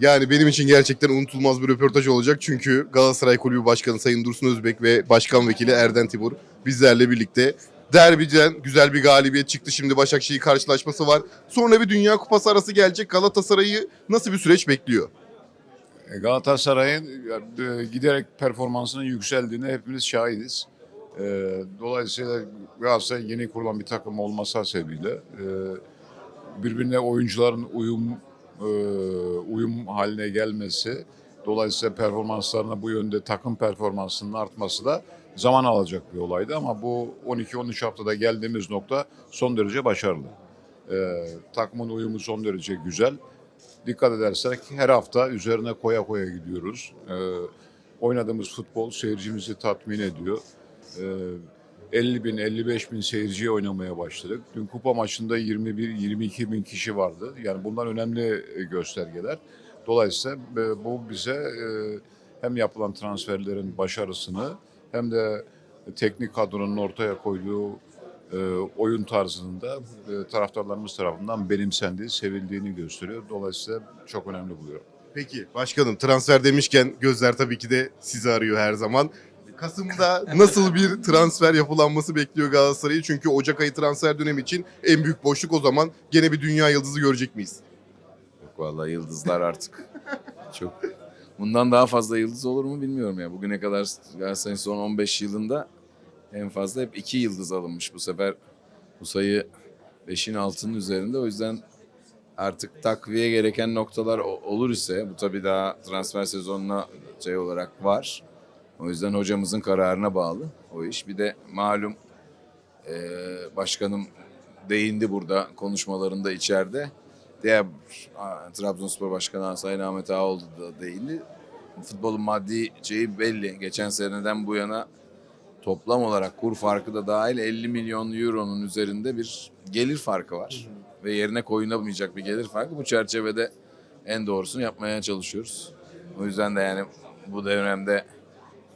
Yani benim için gerçekten unutulmaz bir röportaj olacak. Çünkü Galatasaray Kulübü Başkanı Sayın Dursun Özbek ve Başkan Vekili Erden Timur bizlerle birlikte derbiden güzel bir galibiyet çıktı. Şimdi Başakşehir karşılaşması var. Sonra bir Dünya Kupası arası gelecek. Galatasaray'ı nasıl bir süreç bekliyor? E, Galatasaray'ın e, giderek performansının yükseldiğine hepimiz şahidiz. E, Dolayısıyla Galatasaray yeni kurulan bir takım olması hasebiyle e, birbirine oyuncuların uyum uyum haline gelmesi, dolayısıyla performanslarına bu yönde takım performansının artması da zaman alacak bir olaydı ama bu 12-13 haftada geldiğimiz nokta son derece başarılı. E, takımın uyumu son derece güzel dikkat edersek her hafta üzerine koya koya gidiyoruz. Ee, oynadığımız futbol seyircimizi tatmin ediyor. Ee, 50 bin, 55 bin seyirciye oynamaya başladık. Dün kupa maçında 21-22 bin kişi vardı. Yani bunlar önemli e, göstergeler. Dolayısıyla e, bu bize e, hem yapılan transferlerin başarısını hem de teknik kadronun ortaya koyduğu oyun tarzının da taraftarlarımız tarafından benimsendiği, sevildiğini gösteriyor. Dolayısıyla çok önemli buluyorum. Peki başkanım transfer demişken gözler tabii ki de sizi arıyor her zaman. Kasım'da nasıl bir transfer yapılanması bekliyor Galatasaray'ı? Çünkü Ocak ayı transfer dönemi için en büyük boşluk o zaman. Gene bir dünya yıldızı görecek miyiz? Yok vallahi yıldızlar artık. Çok. Bundan daha fazla yıldız olur mu bilmiyorum ya. Bugüne kadar Galatasaray'ın son 15 yılında en fazla hep 2 yıldız alınmış. Bu sefer bu sayı 5'in altının üzerinde. O yüzden artık takviye gereken noktalar olur ise bu tabii daha transfer sezonuna şey olarak var. O yüzden hocamızın kararına bağlı o iş. Bir de malum eee, başkanım değindi burada konuşmalarında içeride. Diğer Trabzonspor Başkanı Sayın Ahmet Ağaoğlu da değindi. Futbolun maddi şeyi belli. Geçen seneden bu yana toplam olarak kur farkı da dahil 50 milyon euronun üzerinde bir gelir farkı var. Ve yerine koyulamayacak bir gelir farkı. Bu çerçevede en doğrusunu yapmaya çalışıyoruz. O yüzden de yani bu dönemde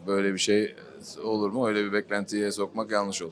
böyle bir şey olur mu? Öyle bir beklentiye sokmak yanlış olur.